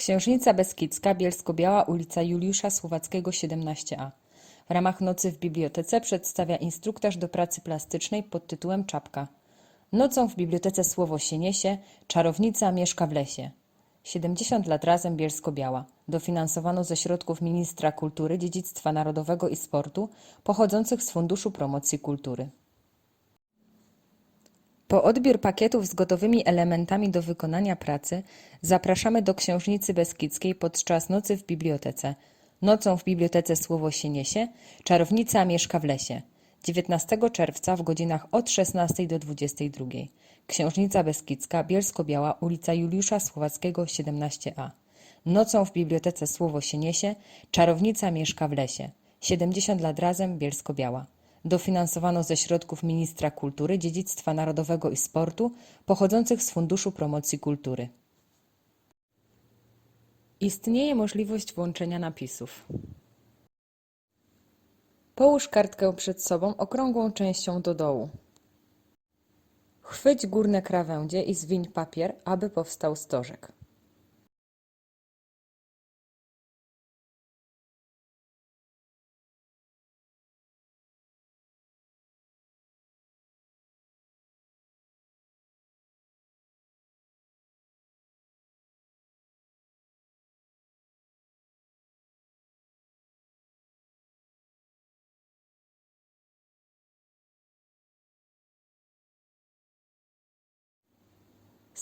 Księżnica Beskidzka, Bielsko-Biała, ulica Juliusza Słowackiego 17a. W ramach Nocy w Bibliotece przedstawia instruktaż do pracy plastycznej pod tytułem Czapka. Nocą w bibliotece słowo się niesie, czarownica mieszka w lesie. 70 lat razem Bielsko-Biała. Dofinansowano ze środków Ministra Kultury, Dziedzictwa Narodowego i Sportu pochodzących z Funduszu Promocji Kultury. Po odbiór pakietów z gotowymi elementami do wykonania pracy zapraszamy do Księżnicy Beskidzkiej podczas nocy w bibliotece. Nocą w bibliotece słowo się niesie, czarownica mieszka w lesie. 19 czerwca w godzinach od 16 do 22. Księżnica Beskidzka, Bielsko-Biała, ulica Juliusza Słowackiego 17a. Nocą w bibliotece słowo się niesie, czarownica mieszka w lesie. 70 lat razem Bielsko-Biała. Dofinansowano ze środków Ministra Kultury, Dziedzictwa Narodowego i Sportu pochodzących z Funduszu Promocji Kultury. Istnieje możliwość włączenia napisów. Połóż kartkę przed sobą okrągłą częścią do dołu. Chwyć górne krawędzie i zwiń papier, aby powstał stożek.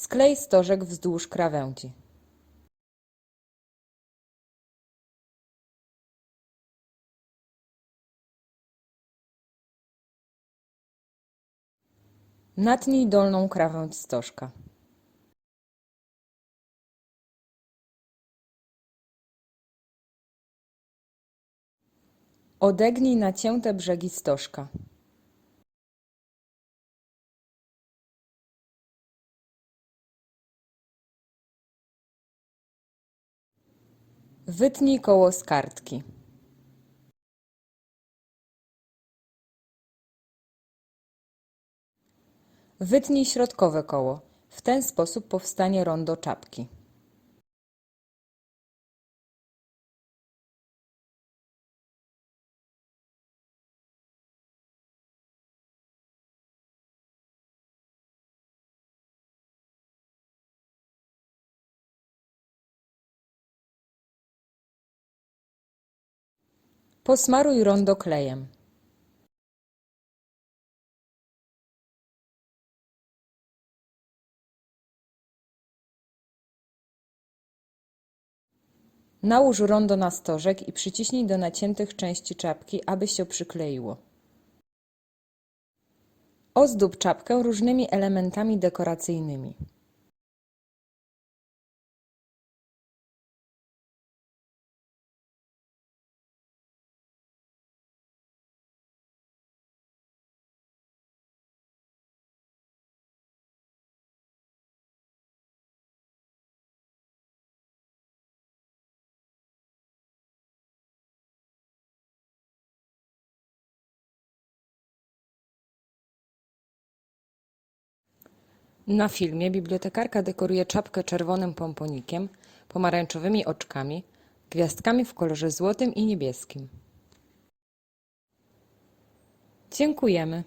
Sklej stożek wzdłuż krawędzi. Natnij dolną krawędź stożka. Odegnij nacięte brzegi stożka. Wytnij koło z kartki. Wytnij środkowe koło. W ten sposób powstanie rondo czapki. Posmaruj rondo klejem. Nałóż rondo na stożek i przyciśnij do naciętych części czapki, aby się przykleiło. Ozdób czapkę różnymi elementami dekoracyjnymi. Na filmie bibliotekarka dekoruje czapkę czerwonym pomponikiem, pomarańczowymi oczkami, gwiazdkami w kolorze złotym i niebieskim. Dziękujemy.